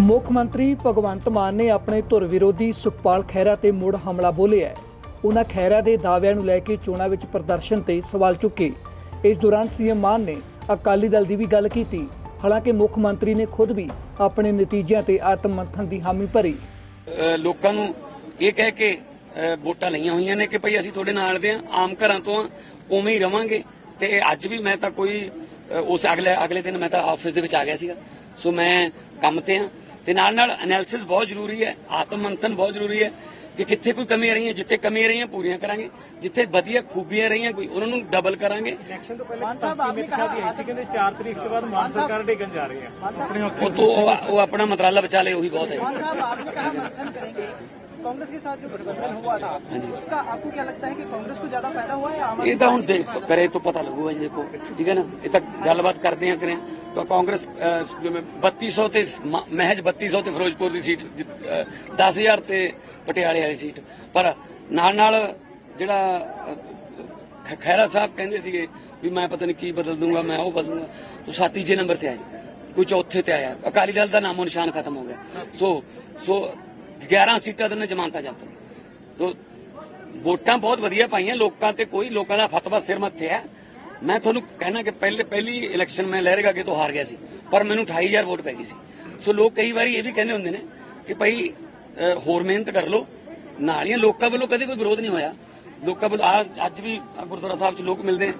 ਮੁੱਖ ਮੰਤਰੀ ਭਗਵੰਤ ਮਾਨ ਨੇ ਆਪਣੇ ਧੁਰ ਵਿਰੋਧੀ ਸੁਖਪਾਲ ਖਹਿਰਾ ਤੇ ਮੁੜ ਹਮਲਾ ਬੋਲਿਆ ਹੈ। ਉਹਨਾਂ ਖਹਿਰਾ ਦੇ ਦਾਅਵਿਆਂ ਨੂੰ ਲੈ ਕੇ ਚੋਣਾਂ ਵਿੱਚ ਪ੍ਰਦਰਸ਼ਨ ਤੇ ਸਵਾਲ ਚੁੱਕੇ। ਇਸ ਦੌਰਾਨ ਸੀਐਮ ਮਾਨ ਨੇ ਅਕਾਲੀ ਦਲ ਦੀ ਵੀ ਗੱਲ ਕੀਤੀ। ਹਾਲਾਂਕਿ ਮੁੱਖ ਮੰਤਰੀ ਨੇ ਖੁਦ ਵੀ ਆਪਣੇ ਨਤੀਜਿਆਂ ਤੇ ਆਤਮ ਮੰਥਨ ਦੀ ਹਾਮੀ ਭਰੀ। ਲੋਕਾਂ ਨੂੰ ਇਹ ਕਹਿ ਕੇ ਵੋਟਾਂ ਲਈਆਂ ਹੋਈਆਂ ਨੇ ਕਿ ਭਈ ਅਸੀਂ ਤੁਹਾਡੇ ਨਾਲ ਦੇ ਆ ਆਮ ਘਰਾਂ ਤੋਂ ਆ ਉਵੇਂ ਹੀ ਰਵਾਂਗੇ। ਤੇ ਅੱਜ ਵੀ ਮੈਂ ਤਾਂ ਕੋਈ ਉਸ ਅਗਲੇ ਅਗਲੇ ਦਿਨ ਮੈਂ ਤਾਂ ਆਫਿਸ ਦੇ ਵਿੱਚ ਆ ਗਿਆ ਸੀਗਾ। ਸੋ ਮੈਂ ਕੰਮ ਤੇ ਆ ਤੇ ਨਾਲ ਨਾਲ ਐਨਾਲਿਸਿਸ ਬਹੁਤ ਜ਼ਰੂਰੀ ਹੈ ਆਤਮ ਮੰਥਨ ਬਹੁਤ ਜ਼ਰੂਰੀ ਹੈ ਕਿ ਕਿੱਥੇ ਕੋਈ ਕਮੀਆਂ ਰਹੀਆਂ ਜਿੱਥੇ ਕਮੀਆਂ ਰਹੀਆਂ ਪੂਰੀਆਂ ਕਰਾਂਗੇ ਜਿੱਥੇ ਵਧੀਆ ਖੂਬੀਆਂ ਰਹੀਆਂ ਕੋਈ ਉਹਨਾਂ ਨੂੰ ਡਬਲ ਕਰਾਂਗੇ। ਇਲੈਕਸ਼ਨ ਤਰੀਕ ਤੋਂ ਬਾਅਦ ਸਰਕਾਰ ਹੈ। ਆਪਣੇ ਉਹ ਆਪਣਾ ਮੰਤਰਾਲਾ ਬਚਾ ਲੇ ਉਹੀ ਬਹੁਤ ਹੈ। कांग्रेस के साथ जो गठबंधन हुआ था उसका आपको क्या लगता है कि कांग्रेस को ज्यादा फायदा हुआ है या आम आदमी ਇਹ ਤਾਂ ਹੁਣ ਦੇਖ ਕਰੇ ਤੋਂ ਪਤਾ ਲੱਗੂਗਾ ਜੀ ਦੇਖੋ ਠੀਕ ਹੈ ਨਾ ਇਹ ਤਾਂ ਗੱਲਬਾਤ ਕਰਦੇ ਆ ਕਰੇ ਤਾਂ ਕਾਂਗਰਸ ਅਹ, ਜਿਵੇਂ 3200 ਤੇ ਮ- ਮਹਿਜ 3200 ਤੇ ਫਿਰੋਜ਼ਪੁਰ ਦੀ ਸੀਟ ਜਿੱਤ- ਅਹ, 10000 ਤੇ ਪਟਿਆਲੇ ਵਾਲੀ ਸੀਟ ਪਰ ਨਾਲ ਨਾਲ ਜਿਹੜਾ ਅਹ, ਖ- ਖਹਿਰਾ ਸਾਹਿਬ ਕਹਿੰਦੇ ਸੀਗੇ ਵੀ ਮੈਂ ਪਤਾ ਨਹੀਂ ਕੀ ਬਦਲ ਦੂੰਗਾ ਮੈਂ ਉਹ ਬਦਲੂੰਗਾ ਉਹ ਸਾ ਤੀਜੇ ਨੰਬਰ ਤੇ ਆਏ ਕੋਈ ਚੌਥੇ ਤੇ ਆਇਆ ਅਕਾਲੀ ਦਲ ਦਾ ਨਾਮੋ ਨਿਸ਼ਾਨ ਖਤਮ ਹੋ ਗਿਆ ਸੋ ਸੋ 11 ਸੀਟਾਂ ਤੇ ਨੇ ਜਮਾਨਤਾ ਜਬਤ ਨੇ ਵੋਟਾਂ ਬਹੁਤ ਵਧੀਆ ਪਾਈਆਂ, ਲੋਕਾਂ ਤੇ ਕੋਈ ਲੋਕਾਂ ਦਾ ਫਤਵਾ ਸਿਰ ਮੱਥੇ ਹੈ। ਮੈਂ ਤੁਹਾਨੂੰ ਕਹਿਣਾ ਕਿ ਪਹਿਲੇ ਪਹਿਲੀ ਇਲੈਕਸ਼ਨ ਮੈਂ ਲਹਿਰੇਗਾ ਅੱਗੇ ਤੋਂ ਹਾਰ ਗਿਆ ਸੀ, ਪਰ ਮੈਨੂੰ 28000 ਵੋਟ ਪੈ ਗਈ ਸੀ। ਸੋ ਲੋਕ ਕਈ ਵਾਰੀ ਇਹ ਵੀ ਕਹਿੰਦੇ ਹੁੰਦੇ ਨੇ ਕਿ ਭਾਈ ਹੋਰ ਮਿਹਨਤ ਕਰ ਲਓ। ਨਾਲੀਆਂ ਲੋਕਾਂ ਵੱਲੋਂ ਕਦੇ ਕੋਈ ਵਿਰੋਧ ਨਹੀਂ ਹੋਇਆ। ਲੋਕਾਂ ਵੱਲੋਂ ਆਹ ਅੱਜ ਵੀ ਗੁਰਦੁਆਰਾ ਸਾਹਿਬ 'ਚ ਲੋਕ ਮਿਲਦੇ ਆ।